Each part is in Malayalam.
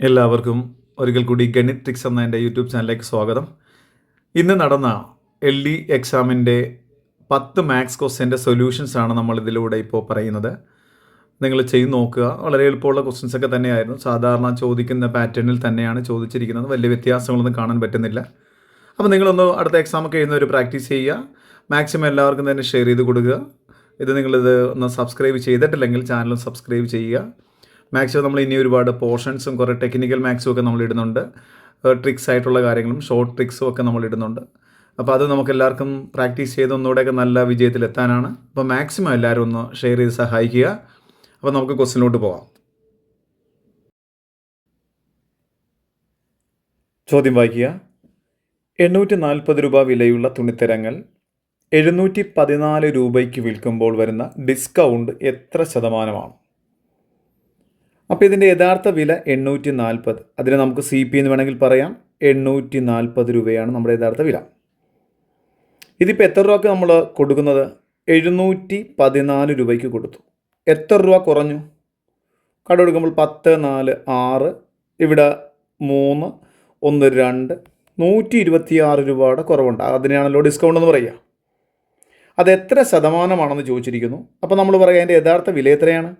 എല്ലാവർക്കും ഒരിക്കൽ കൂടി ഗണിത് ട്രിക്സ് എന്ന എന്റെ യൂട്യൂബ് ചാനലിലേക്ക് സ്വാഗതം. ഇന്ന് നടന്ന എൽ ഡി എക്സാമിന്റെ പത്ത് മാത്സ് ക്വസ്റ്റ്യന്റെ സൊല്യൂഷൻസ് ആണ് നമ്മൾ ഇതിലൂടെ ഇപ്പോൾ പറയുന്നത്. നിങ്ങൾ ചെയ്ത് നോക്കുക. വളരെ എളുപ്പമുള്ള ക്വസ്റ്റ്യൻസ് ഒക്കെ തന്നെയായിരുന്നു. സാധാരണ ചോദിക്കുന്ന പാറ്റേണിൽ തന്നെയാണ് ചോദിച്ചിരിക്കുന്നത്. വലിയ വ്യത്യാസങ്ങളൊന്നും കാണാൻ പറ്റുന്നില്ല. അപ്പോൾ നിങ്ങളൊന്ന് അടുത്ത എക്സാമൊക്കെ എഴുതുന്നവർ പ്രാക്ടീസ് ചെയ്യുക. മാക്സിമം എല്ലാവർക്കും തന്നെ ഷെയർ ചെയ്ത് കൊടുക്കുക. ഇത് നിങ്ങളിത് ഒന്ന് സബ്സ്ക്രൈബ് ചെയ്തിട്ടില്ലെങ്കിൽ ചാനൽ സബ്സ്ക്രൈബ് ചെയ്യുക. മാക്സിമം നമ്മൾ ഇനി ഒരുപാട് പോർഷൻസും കുറേ ടെക്നിക്കൽ മാക്സും ഒക്കെ നമ്മൾ ഇടുന്നുണ്ട്. ട്രിക്സ് ആയിട്ടുള്ള കാര്യങ്ങളും ഷോർട്ട് ട്രിക്സും ഒക്കെ നമ്മൾ ഇടുന്നുണ്ട്. അപ്പോൾ അത് നമുക്ക് എല്ലാവർക്കും പ്രാക്ടീസ് ചെയ്ത് ഒന്നുകൂടെയൊക്കെ നല്ല വിജയത്തിലെത്താനാണ്. അപ്പോൾ മാക്സിമം എല്ലാവരും ഒന്ന് ഷെയർ ചെയ്ത് സഹായിക്കുക. അപ്പോൾ നമുക്ക് ക്വസ്റ്റിനോട്ട് പോവാം. ചോദ്യം വായിക്കുക. എണ്ണൂറ്റി നാൽപ്പത് രൂപ വിലയുള്ള തുണിത്തരങ്ങൾ എഴുന്നൂറ്റി പതിനാല് രൂപയ്ക്ക് വിൽക്കുമ്പോൾ വരുന്ന ഡിസ്കൗണ്ട് എത്ര ശതമാനമാണ്? അപ്പോൾ ഇതിന്റെ യഥാർത്ഥ വില എണ്ണൂറ്റി നാൽപ്പത് അതിനെ നമുക്ക് സി പി എന്ന് വേണമെങ്കിൽ പറയാം. എണ്ണൂറ്റി നാൽപ്പത് രൂപയാണ് നമ്മുടെ യഥാർത്ഥ വില. ഇതിപ്പോൾ എത്ര രൂപക്ക് നമ്മൾ കൊടുക്കുന്നത്? എഴുന്നൂറ്റി പതിനാല് രൂപയ്ക്ക് കൊടുത്തു. എത്ര രൂപ കുറഞ്ഞു? കട കൊടുക്കുമ്പോൾ പത്ത് നാല് ആറ് ഇവിടെ മൂന്ന് ഒന്ന് രണ്ട് നൂറ്റി ഇരുപത്തി ആറ് രൂപയുടെ കുറവുണ്ട്. അതിനെയാണല്ലോ ഡിസ്കൗണ്ട് എന്ന് പറയുക. അത് എത്ര ശതമാനമാണെന്ന് ചോദിച്ചിരിക്കുന്നു. അപ്പോൾ നമ്മൾ പറയാം അതിന്റെ യഥാർത്ഥ വില എത്രയാണ്?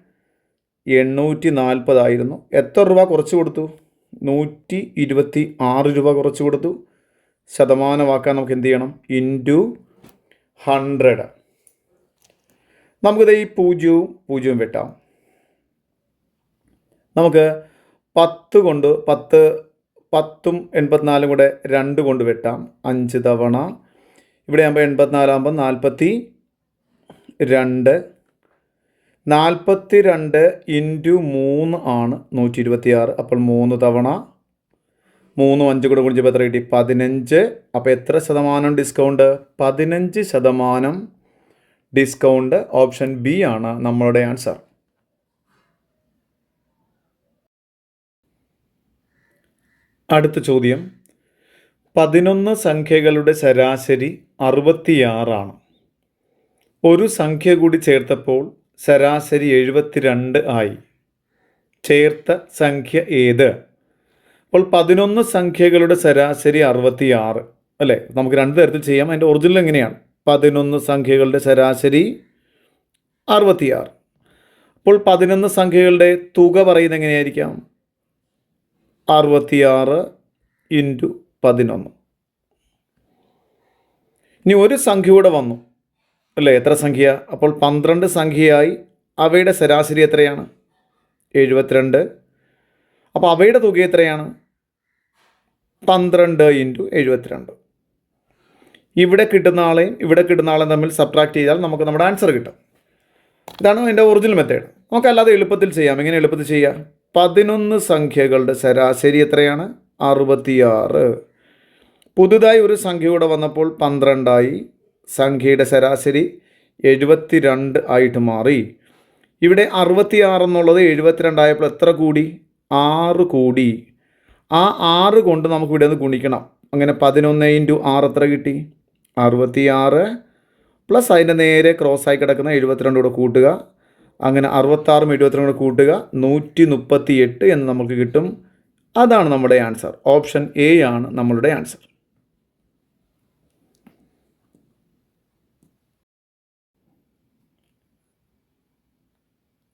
എണ്ണൂറ്റി നാൽപ്പതായിരുന്നു എത്ര രൂപ കുറച്ച് കൊടുത്തു? നൂറ്റി ഇരുപത്തി ആറ് രൂപ കുറച്ച് കൊടുത്തു. ശതമാനമാക്കാൻ നമുക്ക് എന്ത് ചെയ്യണം? Into hundred. നമുക്കിത് ഈ പൂജ്യവും പൂജ്യവും വെട്ടാം. നമുക്ക് പത്ത് കൊണ്ട് പത്ത് പത്തും എൺപത്തിനാലും കൂടെ രണ്ട് കൊണ്ട് വെട്ടാം. അഞ്ച് തവണ. ഇവിടെ ആകുമ്പോൾ എൺപത്തിനാലാകുമ്പോൾ നാൽപ്പത്തി രണ്ട്. നാൽപ്പത്തി രണ്ട് ഇന്റു മൂന്ന് ആണ് നൂറ്റി ഇരുപത്തി ആറ് അപ്പോൾ മൂന്ന് തവണ മൂന്നും അഞ്ച് കൂടെ കുടിച്ചപ്പോൾ എത്ര കിട്ടി? പതിനഞ്ച്. അപ്പോൾ എത്ര ശതമാനം ഡിസ്കൗണ്ട് പതിനഞ്ച് ശതമാനം ഡിസ്കൗണ്ട് ഓപ്ഷൻ ബി ആണ് നമ്മളുടെ ആൻസർ അടുത്ത ചോദ്യം. പതിനൊന്ന് സംഖ്യകളുടെ ശരാശരി അറുപത്തിയാറാണ്. ഒരു സംഖ്യ കൂടി ചേർത്തപ്പോൾ ശരാശരി എഴുപത്തിരണ്ട് ആയി. ചേർത്ത സംഖ്യ ഏത്? അപ്പോൾ പതിനൊന്ന് സംഖ്യകളുടെ ശരാശരി അറുപത്തിയാറ്. അല്ലേ? നമുക്ക് രണ്ട് തരത്തിൽ ചെയ്യാം. അതിന്റെ ഒറിജിനൽ എങ്ങനെയാണ്? പതിനൊന്ന് സംഖ്യകളുടെ ശരാശരി അറുപത്തിയാറ്. അപ്പോൾ പതിനൊന്ന് സംഖ്യകളുടെ തുക പറയുന്നത് എങ്ങനെയായിരിക്കാം? അറുപത്തിയാറ് ഇന്റു പതിനൊന്ന്. ഇനി ഒരു സംഖ്യ കൂടെ വന്നു. അല്ലേ? എത്ര സംഖ്യ? അപ്പോൾ പന്ത്രണ്ട് സംഖ്യയായി അവയുടെ ശരാശരി എത്രയാണ്? എഴുപത്തിരണ്ട്. അപ്പോൾ അവയുടെ തുക എത്രയാണ്? പന്ത്രണ്ട് ഇന്റു എഴുപത്തിരണ്ട്. ഇവിടെ കിട്ടുന്ന ആളെയും ഇവിടെ കിട്ടുന്ന ആളെയും തമ്മിൽ സബ്ട്രാക്ട് ചെയ്താൽ നമുക്ക് നമ്മുടെ ആൻസർ കിട്ടും. ഇതാണ് എന്റെ ഒറിജിനൽ മെത്തേഡ് നമുക്കല്ലാതെ എളുപ്പത്തിൽ ചെയ്യാം. എങ്ങനെ എളുപ്പത്തിൽ ചെയ്യാം? പതിനൊന്ന് സംഖ്യകളുടെ ശരാശരി എത്രയാണ്? അറുപത്തിയാറ്. പുതുതായി ഒരു സംഖ്യ കൂടെ വന്നപ്പോൾ പന്ത്രണ്ടായി. സംഖ്യയുടെ ശരാശരി എഴുപത്തി രണ്ട് ആയിട്ട് മാറി. ഇവിടെ അറുപത്തിയാറ് എന്നുള്ളത് എഴുപത്തിരണ്ടായപ്പോൾ എത്ര കൂടി? ആറ് കൂടി. ആ ആറ് കൊണ്ട് നമുക്ക് ഇവിടെ നിന്ന് ഗുണിക്കണം. അങ്ങനെ പതിനൊന്ന് ഇന്റു ആറ് എത്ര കിട്ടി? അറുപത്തിയാറ് പ്ലസ് അതിന്റെ നേരെ ക്രോസ് ആയി കിടക്കുന്ന എഴുപത്തിരണ്ട് കൂടെ കൂട്ടുക. അങ്ങനെ അറുപത്താറും എഴുപത്തിരണ്ട് കൂടെ കൂട്ടുക. നൂറ്റി മുപ്പത്തി എട്ട് എന്ന് നമുക്ക് കിട്ടും. അതാണ് നമ്മുടെ ആൻസർ. ഓപ്ഷൻ എ ആണ് നമ്മളുടെ ആൻസർ.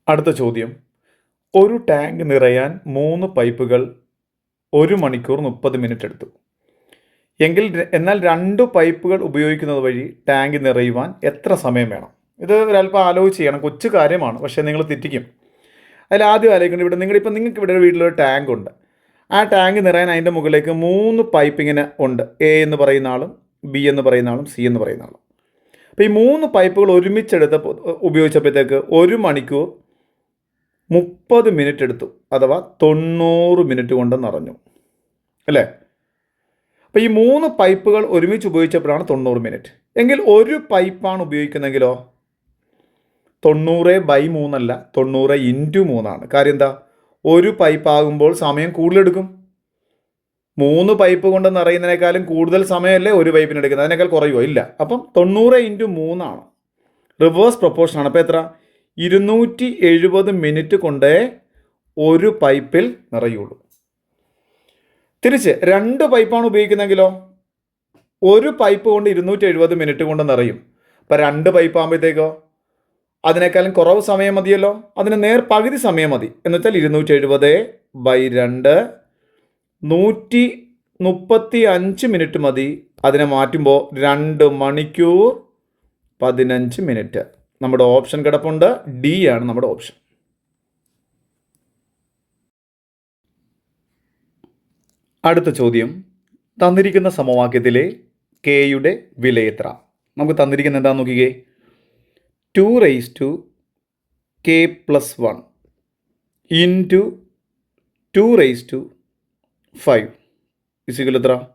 അടുത്ത ചോദ്യം. ഒരു ടാങ്ക് നിറയാൻ മൂന്ന് പൈപ്പുകൾ ഒരു മണിക്കൂർ മുപ്പത് മിനിറ്റ് എടുത്തു. എങ്കിൽ എന്നാൽ രണ്ട് പൈപ്പുകൾ ഉപയോഗിക്കുന്നത് വഴി ടാങ്ക് നിറയുവാൻ എത്ര സമയം വേണം? ഇത് ഒരല്പം ആലോചിച്ച് ചെയ്യണം. കൊച്ചു കാര്യമാണ്. പക്ഷേ നിങ്ങൾ തെറ്റിക്കും. അതിൽ ആദ്യം ആലോചിക്കേണ്ടത് ഇവിടെ നിങ്ങളിപ്പോൾ നിങ്ങൾക്ക് ഇവിടെ വീട്ടിലൊരു ടാങ്ക് ഉണ്ട്. ആ ടാങ്ക് നിറയാൻ അതിന്റെ മുകളിലേക്ക് മൂന്ന് പൈപ്പ് ഇങ്ങനെ ഉണ്ട്. എ എന്ന് പറയുന്ന ആളും ബി എന്ന് പറയുന്ന ആളും സി എന്ന് പറയുന്ന ആളും. അപ്പോൾ ഈ മൂന്ന് പൈപ്പുകൾ ഒരുമിച്ചെടുത്ത ഉപയോഗിച്ചപ്പോഴത്തേക്ക് ഒരു മണിക്കൂർ മുപ്പത് മിനിറ്റ് എടുത്തു. അഥവാ തൊണ്ണൂറ് മിനിറ്റ് കൊണ്ട് നിറഞ്ഞു അല്ലേ? അപ്പോൾ ഈ മൂന്ന് പൈപ്പുകൾ ഒരുമിച്ച് ഉപയോഗിച്ചപ്പോഴാണ് തൊണ്ണൂറ് മിനിറ്റ് എങ്കിൽ ഒരു പൈപ്പാണ് ഉപയോഗിക്കുന്നതെങ്കിലോ? തൊണ്ണൂറ് ബൈ മൂന്നല്ല തൊണ്ണൂറ് ഇന്റു മൂന്നാണ്. കാര്യം എന്താ? ഒരു പൈപ്പ് ആകുമ്പോൾ സമയം കൂടുതലെടുക്കും മൂന്ന് പൈപ്പ് കൊണ്ട് നിറയുന്നതിനേക്കാളും കൂടുതൽ സമയമല്ലേ ഒരു പൈപ്പിന് എടുക്കുന്നത്? അതിനേക്കാൾ കുറയുമോ? ഇല്ല. അപ്പം തൊണ്ണൂറ് ഇന്റു മൂന്നാണ്. റിവേഴ്സ് പ്രൊപ്പോർഷനാണ് അപ്പോൾ എത്ര? ഇരുന്നൂറ്റി എഴുപത് മിനിറ്റ് കൊണ്ടേ ഒരു പൈപ്പിൽ നിറയുള്ളൂ. തിരിച്ച് രണ്ട് പൈപ്പാണ് ഉപയോഗിക്കുന്നതെങ്കിലോ? ഒരു പൈപ്പ് കൊണ്ട് ഇരുന്നൂറ്റി എഴുപത് മിനിറ്റ് കൊണ്ട് നിറയും. അപ്പം രണ്ട് പൈപ്പ് ആകുമ്പോഴത്തേക്കോ അതിനേക്കാളും കുറവ് സമയം മതിയല്ലോ? അതിന് നേർ പകുതി സമയം മതി. എന്ന് വെച്ചാൽ ഇരുന്നൂറ്റി എഴുപത് ബൈ രണ്ട് നൂറ്റി മുപ്പത്തി അഞ്ച് മിനിറ്റ് മതി. അതിനെ മാറ്റുമ്പോൾ രണ്ട് മണിക്കൂർ പതിനഞ്ച് മിനിറ്റ്. നമ്മുടെ ഓപ്ഷൻ കിടപ്പുണ്ട്. ഡി ആണ് നമ്മുടെ ഓപ്ഷൻ. അടുത്ത ചോദ്യം. തന്നിരിക്കുന്ന സമവാക്യത്തിലെ കെയുടെ വില എത്ര നമുക്ക് തന്നിരിക്കുന്ന എന്താണെന്ന് നോക്കിക്കേ. Two raise to K plus one into two raise to five is equal എത്ര?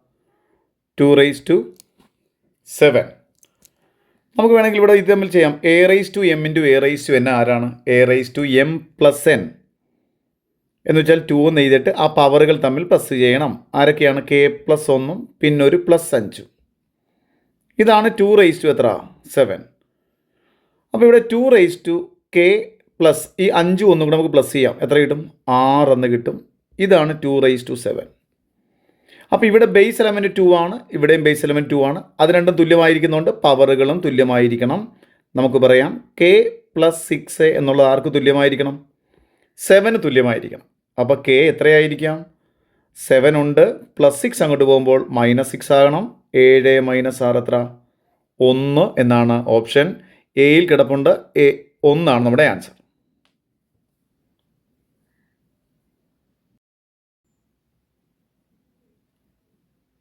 ടു റേസ് ടു സെവൻ നമുക്ക് വേണമെങ്കിൽ ഇവിടെ ഇത് തമ്മിൽ ചെയ്യാം. A raise to M into A raise to N ആരാണ്? A raise to M plus N എന്ന് വെച്ചാൽ ടു എന്ന് എഴുതിയിട്ട് ആ പവറുകൾ തമ്മിൽ പ്ലസ് ചെയ്യണം. ആരൊക്കെയാണ്? കെ പ്ലസ് ഒന്നും പിന്നെ ഒരു പ്ലസ് അഞ്ചും. ഇതാണ് ടു റൈസ് ടു എത്ര? സെവൻ അപ്പോൾ ഇവിടെ two raise to K plus ഈ അഞ്ചും ഒന്നും കൂടെ നമുക്ക് പ്ലസ് ചെയ്യാം. എത്ര കിട്ടും? ആറെന്ന് കിട്ടും. ഇതാണ് ടു റൈസ് ടു സെവൻ അപ്പോൾ ഇവിടെ ബേസ് എലമെന്റ് ടു ആണ് ഇവിടെയും ബേസ് എലമെന്റ് ടു ആണ്. അത് രണ്ടും തുല്യമായിരിക്കുന്നുണ്ട് പവറുകളും തുല്യമായിരിക്കണം. നമുക്ക് പറയാം കെ പ്ലസ് സിക്സ് എന്നുള്ളത് ആർക്ക് തുല്യമായിരിക്കണം? സെവന് തുല്യമായിരിക്കണം. അപ്പോൾ കെ എത്രയായിരിക്കാം? സെവൻ ഉണ്ട് പ്ലസ് സിക്സ് അങ്ങോട്ട് പോകുമ്പോൾ മൈനസ് സിക്സ് ആകണം. ഏഴ് മൈനസ് ആറ് എത്ര? ഒന്ന് എന്നാണ് ഓപ്ഷൻ എയിൽ കിടപ്പുണ്ട് എ ഒന്നാണ് നമ്മുടെ ആൻസർ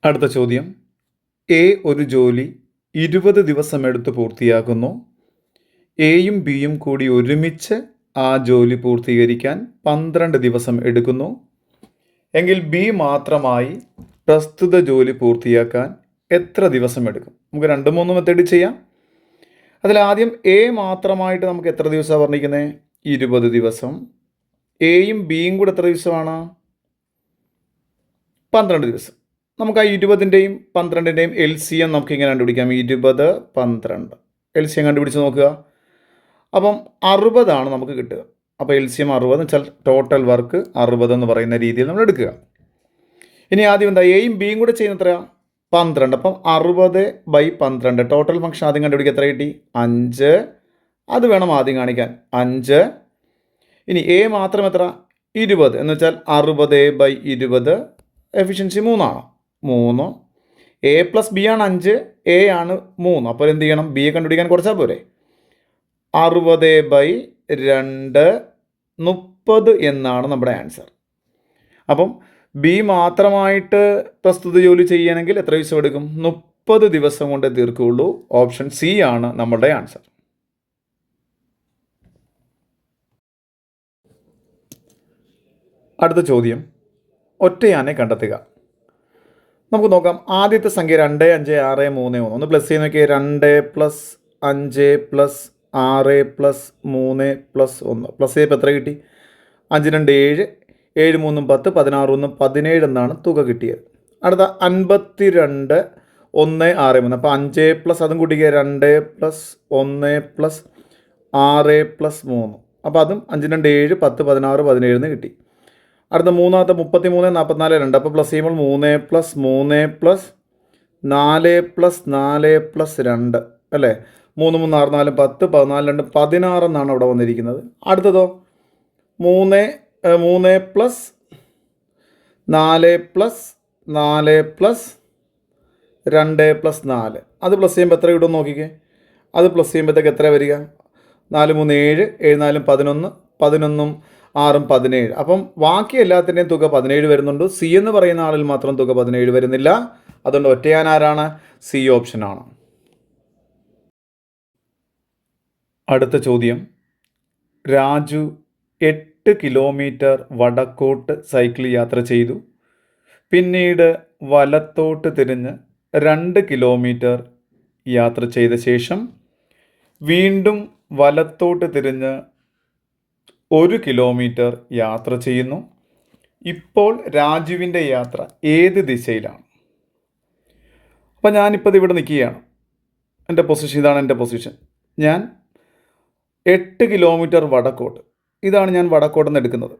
അടുത്ത ചോദ്യം. എ ഒരു ജോലി ഇരുപത് ദിവസം എടുത്ത് പൂർത്തിയാക്കുന്നു. എയും ബിയും കൂടി ഒരുമിച്ച് ആ ജോലി പൂർത്തീകരിക്കാൻ പന്ത്രണ്ട് ദിവസം എടുക്കുന്നു. എങ്കിൽ ബി മാത്രമായി പ്രസ്തുത ജോലി പൂർത്തിയാക്കാൻ എത്ര ദിവസം എടുക്കും? നമുക്ക് രണ്ട് മൂന്ന് മെത്തേഡ് ചെയ്യാം. അതിൽ ആദ്യം എ മാത്രമായിട്ട് നമുക്ക് എത്ര ദിവസമാണ് പറഞ്ഞിരിക്കുന്നത് ഇരുപത് ദിവസം. എയും ബിയും കൂടെ എത്ര ദിവസമാണ്? പന്ത്രണ്ട് ദിവസം. നമുക്ക് ആ ഇരുപതിന്റെയും പന്ത്രണ്ടിന്റെയും എൽ സി എം നമുക്ക് ഇങ്ങനെ കണ്ടുപിടിക്കാം. ഇരുപത് പന്ത്രണ്ട്. എൽ സി എം കണ്ടുപിടിച്ച് നോക്കുക. അപ്പം അറുപതാണ് നമുക്ക് കിട്ടുക. അപ്പോൾ എൽ സി എം അറുപത് എന്ന് വെച്ചാൽ ടോട്ടൽ വർക്ക് അറുപത് എന്ന് പറയുന്ന രീതിയിൽ നമ്മൾ എടുക്കുക. ഇനി ആദ്യം എന്താ? എയും ബിയും കൂടെ ചെയ്യുന്ന എത്രയാ? പന്ത്രണ്ട്. അപ്പം അറുപത് ബൈ പന്ത്രണ്ട്. ടോട്ടൽ ഫംഗ്ഷൻ ആദ്യം കണ്ടുപിടിക്കുക എത്ര കിട്ടി? അഞ്ച്. അത് വേണം ആദ്യം കാണിക്കാൻ. അഞ്ച്. ഇനി എ മാത്രം എത്ര? ഇരുപത്. എന്ന് വെച്ചാൽ അറുപത് ബൈ ഇരുപത്. എഫിഷ്യൻസി മൂന്നാണ്. മൂന്ന്? എ പ്ലസ് ബി ആണ് അഞ്ച് എ ആണ് മൂന്ന്. അപ്പോൾ എന്ത് ചെയ്യണം? ബിയെ കണ്ടുപിടിക്കാൻ കുറച്ചാൽ പോരെ? അറുപത് ബൈ രണ്ട് മുപ്പത് എന്നാണ് നമ്മുടെ ആൻസർ അപ്പം ബി മാത്രമായിട്ട് പ്രസ്തുത ജോലി ചെയ്യണമെങ്കിൽ എത്ര ദിവസം എടുക്കും? മുപ്പത് ദിവസം കൊണ്ട് തീർക്കുകയുള്ളൂ. ഓപ്ഷൻ സി ആണ് നമ്മുടെ ആൻസർ അടുത്ത ചോദ്യം. ഒറ്റയാനെ കണ്ടെത്തുക. നമുക്ക് നോക്കാം. ആദ്യത്തെ സംഖ്യ രണ്ട് അഞ്ച് ആറ് മൂന്ന് മൂന്ന്. ഒന്ന് പ്ലസ് ചെയ്യുന്ന നോക്കിയാൽ രണ്ട് പ്ലസ് അഞ്ച് പ്ലസ് ആറ് പ്ലസ് മൂന്ന് പ്ലസ് ഒന്ന്. പ്ലസ് ചെയ്തപ്പോൾ എത്ര കിട്ടി? അഞ്ച് രണ്ട് ഏഴ്. ഏഴ് മൂന്നും പത്ത്. പതിനാറ് ഒന്നും പതിനേഴ് എന്നാണ് തുക കിട്ടിയത്. അടുത്ത അൻപത്തി രണ്ട് ഒന്ന് ആറ് മൂന്ന്. അപ്പോൾ അഞ്ച് പ്ലസ് അതും കൂട്ടിക്കുക രണ്ട് പ്ലസ് ഒന്ന് പ്ലസ് ആറ് പ്ലസ് മൂന്ന്. അപ്പോൾ അതും അഞ്ച് രണ്ട് ഏഴ് പത്ത് പതിനാറ് എന്ന് കിട്ടി. അടുത്ത മൂന്നാമത്തെ മുപ്പത്തി മൂന്ന് നാൽപ്പത്തിനാല് രണ്ട്. അപ്പോൾ പ്ലസ് ചെയ്യുമ്പോൾ മൂന്ന് പ്ലസ് മൂന്ന് പ്ലസ് നാല് പ്ലസ് നാല് പ്ലസ് രണ്ട്. അല്ലേ? മൂന്ന് മൂന്ന് ആറ് നാല് പത്ത് പതിനാല് രണ്ട് പതിനാറ് എന്നാണ് അവിടെ വന്നിരിക്കുന്നത്. അടുത്തതോ? മൂന്ന് മൂന്ന് പ്ലസ് നാല് പ്ലസ് നാല് പ്ലസ് രണ്ട് പ്ലസ് നാല്. അത് പ്ലസ് ചെയ്യുമ്പോൾ എത്ര കിട്ടും നോക്കിക്കേ. അത് പ്ലസ് ചെയ്യുമ്പോഴത്തേക്ക് എത്ര വരിക? നാല് മൂന്ന് ഏഴ് ഏഴ് നാലും പതിനൊന്ന് പതിനൊന്നും ആറും പതിനേഴ്. അപ്പം ബാക്കി എല്ലാത്തിന്റെയും തുക പതിനേഴ് വരുന്നുണ്ട്. സി എന്ന് പറയുന്ന ആളിൽ മാത്രം തുക പതിനേഴ് വരുന്നില്ല. അതുകൊണ്ട് ഒറ്റയാൻ ആരാണ്? സി ഓപ്ഷനാണ് അടുത്ത ചോദ്യം. രാജു എട്ട് കിലോമീറ്റർ വടക്കോട്ട് സൈക്കിൾ യാത്ര ചെയ്തു. പിന്നീട് വലത്തോട്ട് തിരിഞ്ഞ് രണ്ട് കിലോമീറ്റർ യാത്ര ചെയ്ത ശേഷം വീണ്ടും വലത്തോട്ട് തിരിഞ്ഞ് ഒരു കിലോമീറ്റർ യാത്ര ചെയ്യുന്നു. ഇപ്പോൾ രാജുവിന്റെ യാത്ര ഏത് ദിശയിലാണ്? അപ്പോൾ ഞാനിപ്പോൾ ഇവിടെ നിൽക്കുകയാണ്. എന്റെ പൊസിഷൻ ഇതാണ് എന്റെ പൊസിഷൻ ഞാൻ എട്ട് കിലോമീറ്റർ വടക്കോട്ട്. ഇതാണ് ഞാൻ വടക്കോട്ട് നിന്ന് എടുക്കുന്നത്.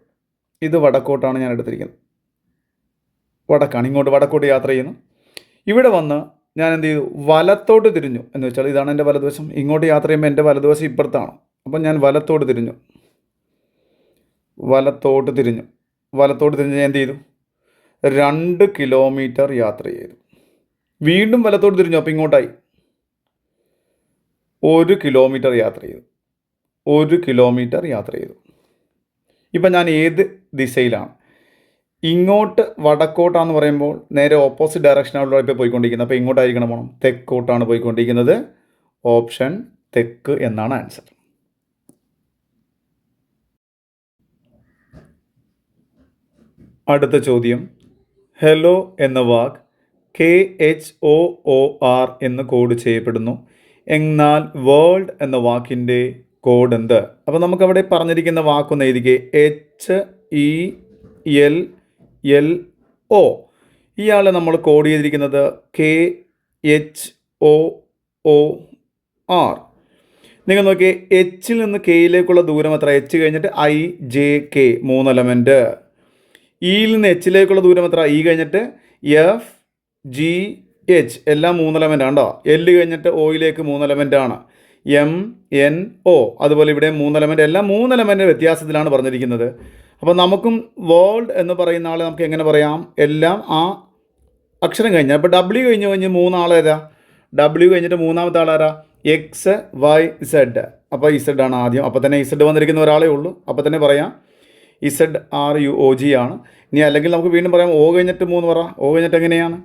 ഇത് വടക്കോട്ടാണ് ഞാൻ എടുത്തിരിക്കുന്നത്. വടക്കാണ്. ഇങ്ങോട്ട് വടക്കോട്ട് യാത്ര ചെയ്യുന്നു. ഇവിടെ വന്ന് ഞാൻ എന്ത് ചെയ്തു? വലത്തോട്ട് തിരിഞ്ഞു. എന്ന് വെച്ചാൽ ഇതാണ് എന്റെ വലതുവശം. ഇങ്ങോട്ട് യാത്ര ചെയ്യുമ്പോൾ എന്റെ വലതുവശം ഇപ്പുറത്താണ്. അപ്പം ഞാൻ വലത്തോട്ട് തിരിഞ്ഞു. വലത്തോട്ട് തിരിഞ്ഞു. വലത്തോട്ട് തിരിഞ്ഞ് ഞാൻ എന്ത് ചെയ്തു രണ്ട് കിലോമീറ്റർ യാത്ര ചെയ്തു. വീണ്ടും വലത്തോട്ട് തിരിഞ്ഞു. അപ്പോൾ ഇങ്ങോട്ടായി. ഒരു കിലോമീറ്റർ യാത്ര ചെയ്തു. ഒരു കിലോമീറ്റർ യാത്ര ചെയ്തു. ഇപ്പം ഞാൻ ഏത് ദിശയിലാണ്? ഇങ്ങോട്ട് വടക്കോട്ടാന്ന് പറയുമ്പോൾ നേരെ ഓപ്പോസിറ്റ് ഡയറക്ഷനാണല്ലോ ഇപ്പോൾ പോയിക്കൊണ്ടിരിക്കുന്നത്. അപ്പോൾ ഇങ്ങോട്ടായിരിക്കണം പോകണം തെക്കോട്ടാണ് പോയിക്കൊണ്ടിരിക്കുന്നത്. ഓപ്ഷൻ തെക്ക് എന്നാണ് ആൻസർ അടുത്ത ചോദ്യം. ഹെലോ എന്ന വാക്ക് K H O O R എന്ന് കോഡ് ചെയ്യപ്പെടുന്നു. എന്നാൽ വേൾഡ് എന്ന വാക്കിന്റെ കോഡ് എന്ത്? അപ്പോൾ നമുക്കവിടെ പറഞ്ഞിരിക്കുന്ന വാക്കൊന്ന് എഴുതിക്കേ. H E L L O. ഇയാളെ നമ്മൾ കോഡ് ചെയ്തിരിക്കുന്നത് K H O O R. നിങ്ങൾ നോക്കിയേ എച്ചിൽ നിന്ന് കെയിലേക്കുള്ള ദൂരം എത്ര? എച്ച് കഴിഞ്ഞിട്ട് ഐ ജെ കെ മൂന്ന് എലമെന്റ്. ഇയിൽ നിന്ന് എച്ചിലേക്കുള്ള ദൂരം എത്ര? ഇ കഴിഞ്ഞിട്ട് എഫ് ജി എച്ച് എല്ലാം മൂന്ന് എലമെന്റ് ആണോ എൽ കഴിഞ്ഞിട്ട് ഒയിലേക്ക് മൂന്ന് എലമെന്റ് ആണ്. എം എൻ ഒ അതുപോലെ ഇവിടെ മൂന്ന് എലമെന്റ് എല്ലാം മൂന്ന് എലമെന്റ് വ്യത്യാസത്തിലാണ് പറഞ്ഞിരിക്കുന്നത്. അപ്പോൾ നമുക്കും വേൾഡ് എന്ന് പറയുന്ന ആളെ നമുക്ക് എങ്ങനെ പറയാം? എല്ലാം ആ അക്ഷരം കഴിഞ്ഞാൽ അപ്പോൾ ഡബ്ല്യു കഴിഞ്ഞ് കഴിഞ്ഞ് മൂന്നാളേതാ ഡബ്ല്യു കഴിഞ്ഞിട്ട് മൂന്നാമത്തെ ആളാരാ എക്സ് വൈ ഇസഡ് അപ്പോൾ ഇസഡ് ആണ് ആദ്യം. അപ്പോൾ തന്നെ ഇസഡ് വന്നിരിക്കുന്ന ഒരാളേ ഉള്ളൂ. അപ്പോൾ തന്നെ പറയാം Z R U O G ആണ്. ഇനി അല്ലെങ്കിൽ നമുക്ക് വീണ്ടും പറയാം ഓ കഴിഞ്ഞിട്ട് മൂന്ന് പറ. ഓ കഴിഞ്ഞിട്ട് എങ്ങനെയാണ്?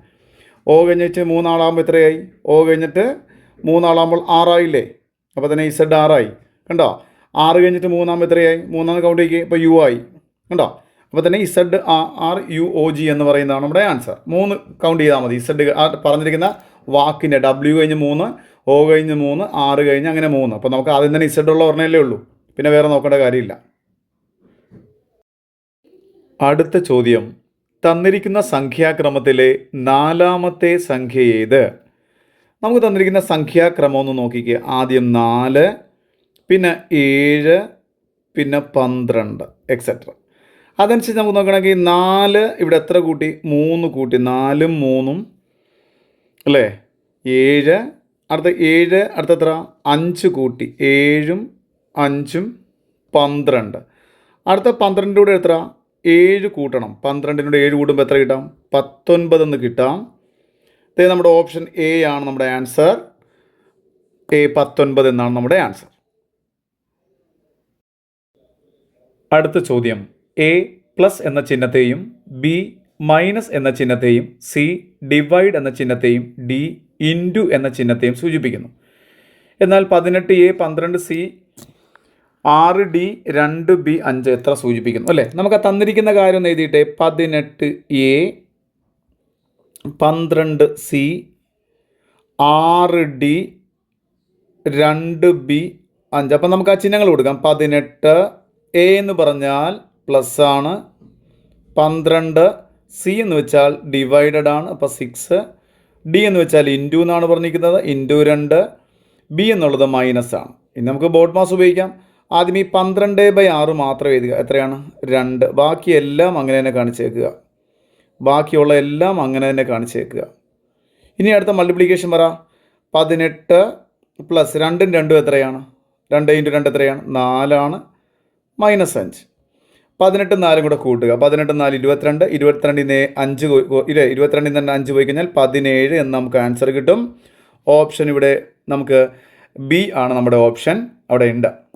ഓ കഴിഞ്ഞിട്ട് മൂന്നാളാകുമ്പോൾ എത്രയായി? ഓ കഴിഞ്ഞിട്ട് മൂന്നാളാകുമ്പോൾ ആറായില്ലേ? അപ്പോൾ തന്നെ ഇസഡ് ആറായി കണ്ടോ? ആറ് കഴിഞ്ഞിട്ട് മൂന്നാകുമ്പോൾ എത്രയായി? മൂന്നാമത് ചെയ്യുക ഇപ്പോൾ യു ആയി. കണ്ടോ? അപ്പോൾ തന്നെ Z R U O G എന്ന് പറയുന്നതാണ് നമ്മുടെ ആൻസർ മൂന്ന് കൗണ്ട് ചെയ്താൽ മതി. ഇസഡ് പറഞ്ഞിരിക്കുന്ന വാക്കിന്റെ ഡബ്ല്യു കഴിഞ്ഞ് മൂന്ന് ഒ കഴിഞ്ഞ് മൂന്ന് ആറ് കഴിഞ്ഞ് അങ്ങനെ മൂന്ന്. അപ്പോൾ നമുക്ക് ആദ്യം തന്നെ ഇസഡ് ഉള്ള ഒരെണ്ണയല്ലേ ഉള്ളൂ. പിന്നെ വേറെ നോക്കേണ്ട കാര്യമില്ല. അടുത്ത ചോദ്യം. തന്നിരിക്കുന്ന സംഖ്യാക്രമത്തിലെ നാലാമത്തെ സംഖ്യ ഏത്? നമുക്ക് തന്നിരിക്കുന്ന സംഖ്യാക്രമം ഒന്ന് നോക്കിക്കുക ആദ്യം നാല് പിന്നെ ഏഴ് പിന്നെ പന്ത്രണ്ട് എക്സെട്ര അതനുസരിച്ച് നമുക്ക് നോക്കണമെങ്കിൽ നാല് ഇവിടെ എത്ര കൂട്ടി? മൂന്ന് കൂട്ടി. നാലും മൂന്നും അല്ലേ? ഏഴ് അടുത്ത ഏഴ് അടുത്ത എത്ര? അഞ്ച് കൂട്ടി. ഏഴും അഞ്ചും പന്ത്രണ്ട്. അടുത്ത പന്ത്രണ്ടിന്റെ കൂടെ എത്ര? ഏഴ് കൂട്ടണം. പന്ത്രണ്ടിനോട് ഏഴ് കൂട്ടുമ്പോൾ എത്ര കിട്ടാം? പത്തൊൻപത് എന്ന് കിട്ടാം. ഇത് നമ്മുടെ ഓപ്ഷൻ എ ആണ് നമ്മുടെ ആൻസർ. എ പത്തൊൻപത് എന്നാണ് നമ്മുടെ ആൻസർ. അടുത്ത ചോദ്യം. എ പ്ലസ് എന്ന ചിഹ്നത്തെയും ബി മൈനസ് എന്ന ചിഹ്നത്തെയും സി ഡിവൈഡ് എന്ന ചിഹ്നത്തെയും ഡി ഇന്റു എന്ന ചിഹ്നത്തെയും സൂചിപ്പിക്കുന്നു. എന്നാൽ പതിനെട്ട് എ പന്ത്രണ്ട് സി ആറ് ഡി രണ്ട് ബി അഞ്ച് എത്ര സൂചിപ്പിക്കുന്നു അല്ലേ? നമുക്ക് തന്നിരിക്കുന്ന കാര്യം ഒന്ന് എഴുതിയിട്ടെ. പതിനെട്ട് എ പന്ത്രണ്ട് സി ആറ് ഡി രണ്ട് ബി അഞ്ച്. അപ്പം നമുക്ക് ആ ചിഹ്നങ്ങൾ കൊടുക്കാം. പതിനെട്ട് എ എന്ന് പറഞ്ഞാൽ പ്ലസ് ആണ്. പന്ത്രണ്ട് സി എന്ന് വെച്ചാൽ ഡിവൈഡഡ് ആണ്. അപ്പോൾ സിക്സ് ഡി എന്ന് വെച്ചാൽ ഇന്റു എന്നാണ് പറഞ്ഞിരിക്കുന്നത്. ഇന്റു രണ്ട്. ബി എന്നുള്ളത് മൈനസ് ആണ്. ഇനി നമുക്ക് ബോട്ട് മാസ് ഉപയോഗിക്കാം. ആദ്യം ഈ പന്ത്രണ്ട് ബൈ ആറ് മാത്രം എഴുതുക. എത്രയാണ്? രണ്ട്. ബാക്കി എല്ലാം അങ്ങനെ തന്നെ കാണിച്ചേക്കുക. ബാക്കിയുള്ള എല്ലാം അങ്ങനെ തന്നെ കാണിച്ചേക്കുക. ഇനി അടുത്ത മൾട്ടിപ്ലിക്കേഷൻ പറ. പതിനെട്ട് പ്ലസ് രണ്ടും രണ്ടും എത്രയാണ്? രണ്ട് ഇന്റു രണ്ട് എത്രയാണ്? നാലാണ് മൈനസ് അഞ്ച്. പതിനെട്ട് നാലും കൂടെ കൂട്ടുക. പതിനെട്ട് നാല് ഇരുപത്തിരണ്ട്. ഇരുപത്തിരണ്ടിൽ നിന്ന് അഞ്ച് ഇല്ല ഇരുപത്തിരണ്ടിൽ നിന്ന് അഞ്ച് പോയി കഴിഞ്ഞാൽ പതിനേഴ് എന്ന് നമുക്ക് ആൻസർ കിട്ടും. ഓപ്ഷൻ ഇവിടെ നമുക്ക് ബി ആണ് നമ്മുടെ ഓപ്ഷൻ അവിടെ ഉണ്ട്.